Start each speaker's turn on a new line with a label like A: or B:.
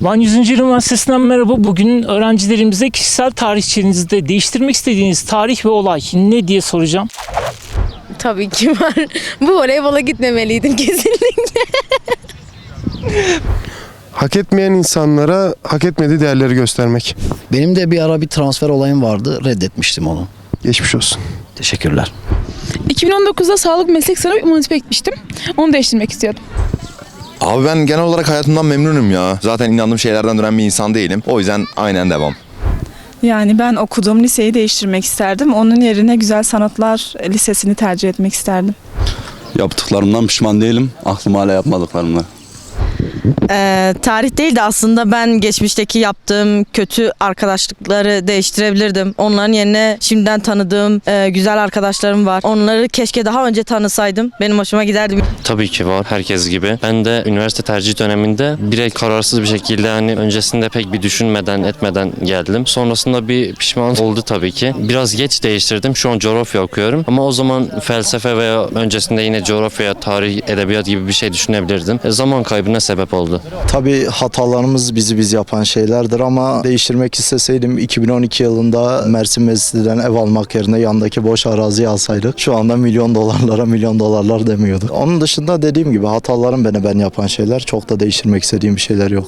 A: Van 100. Yıl Üniversitesi'nden merhaba. Bugün öğrencilerimize kişisel tarihçenizde değiştirmek istediğiniz tarih ve olay ne diye soracağım.
B: Tabii ki var. Bu voleybola gitmemeliydim kesinlikle.
C: Hak etmeyen insanlara hak etmediği değerleri göstermek.
D: Benim de bir ara bir transfer olayım vardı. Reddetmiştim onu.
C: Geçmiş olsun.
D: Teşekkürler.
E: 2019'da sağlık meslek sınavı imunipe gitmiştim. Onu değiştirmek istiyordum.
F: Abi ben genel olarak hayatımdan memnunum ya. Zaten inandığım şeylerden dönen bir insan değilim. O yüzden aynen devam.
G: Yani ben okuduğum liseyi değiştirmek isterdim. Onun yerine Güzel Sanatlar Lisesi'ni tercih etmek isterdim.
H: Yaptıklarımdan pişman değilim. Aklım hala yapmadıklarımda.
I: Ee, tarih değil de aslında ben geçmişteki yaptığım kötü arkadaşlıkları değiştirebilirdim. Onların yerine şimdiden tanıdığım e, güzel arkadaşlarım var. Onları keşke daha önce tanısaydım. Benim hoşuma giderdi.
J: Tabii ki var herkes gibi. Ben de üniversite tercih döneminde direkt kararsız bir şekilde hani öncesinde pek bir düşünmeden etmeden geldim. Sonrasında bir pişman oldu tabii ki. Biraz geç değiştirdim. Şu an coğrafya okuyorum. Ama o zaman felsefe veya öncesinde yine coğrafya, tarih, edebiyat gibi bir şey düşünebilirdim. E, zaman kaybına sebep oldu.
K: Tabii hatalarımız bizi biz yapan şeylerdir ama değiştirmek isteseydim 2012 yılında Mersin Mescid'den ev almak yerine yandaki boş araziyi alsaydık şu anda milyon dolarlara milyon dolarlar demiyorduk. Onun dışında dediğim gibi hatalarım beni ben yapan şeyler çok da değiştirmek istediğim bir şeyler yok.